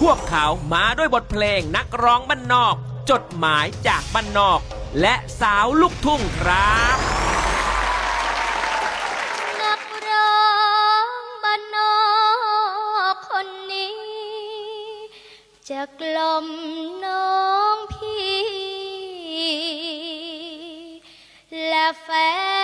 พวกเขามาด้วยบทเพลงนักร้องบ้านนอก จดหมายจากบ้านนอก และสาวลูกทุ่งครับ นักร้องบ้านนอกคนนี้ จะกล่อมน้องพี่ และแฟน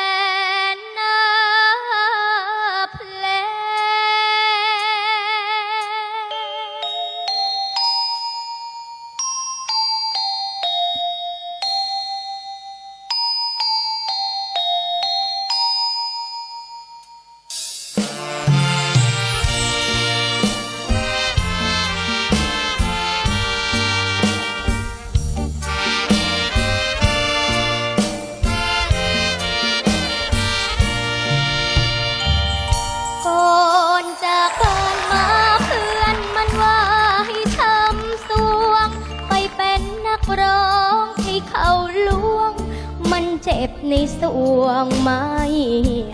บในสวงไม่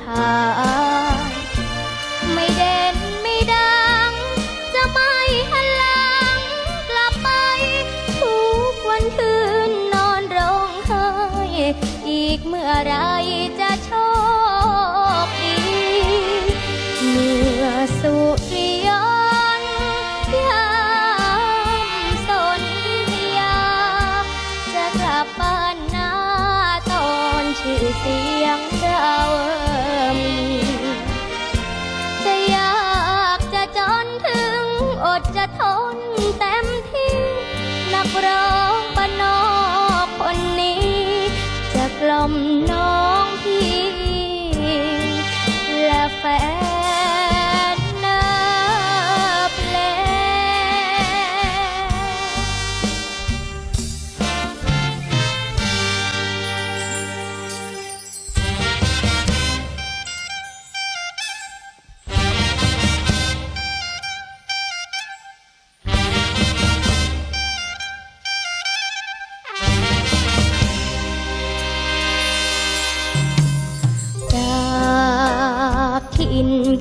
หายไม่เด่นไม่ดัง จะไม่หันหลังกลับไป ทุกวันคืนนอนร้องไห้ อีกเมื่อไรจะือเสียงเรามีจะยากจะจนถึงอดจะทนเต็มที่ นักร้องบ้านนอกคนนี้ จะกล่อมน้องพี่และแฟน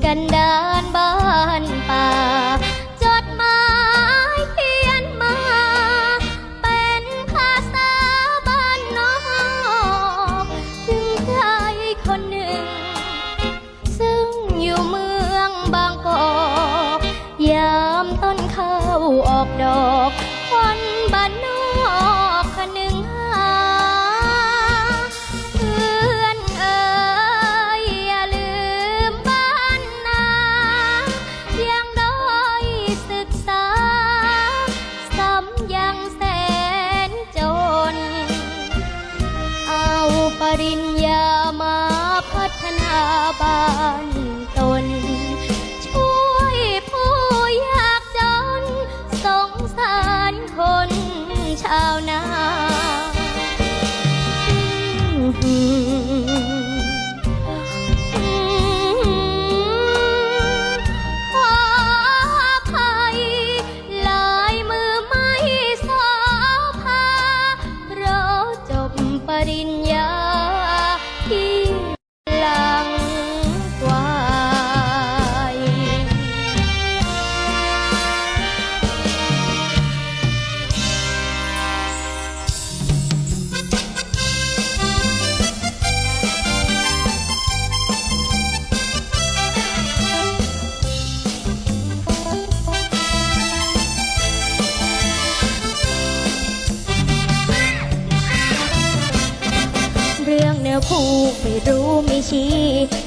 กันดานบ้านป่า จดหมายเขียนมา เป็นภาษาบ้านนอกถึงใครคนหนึ่ง ซึ่งอยู่เมืองบางกอก ยามต้นข้าวออกดอก ป อคู่ไม่รู้ไม่ชี้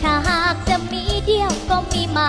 ถ้าหากจะมีเดียวก็มีมา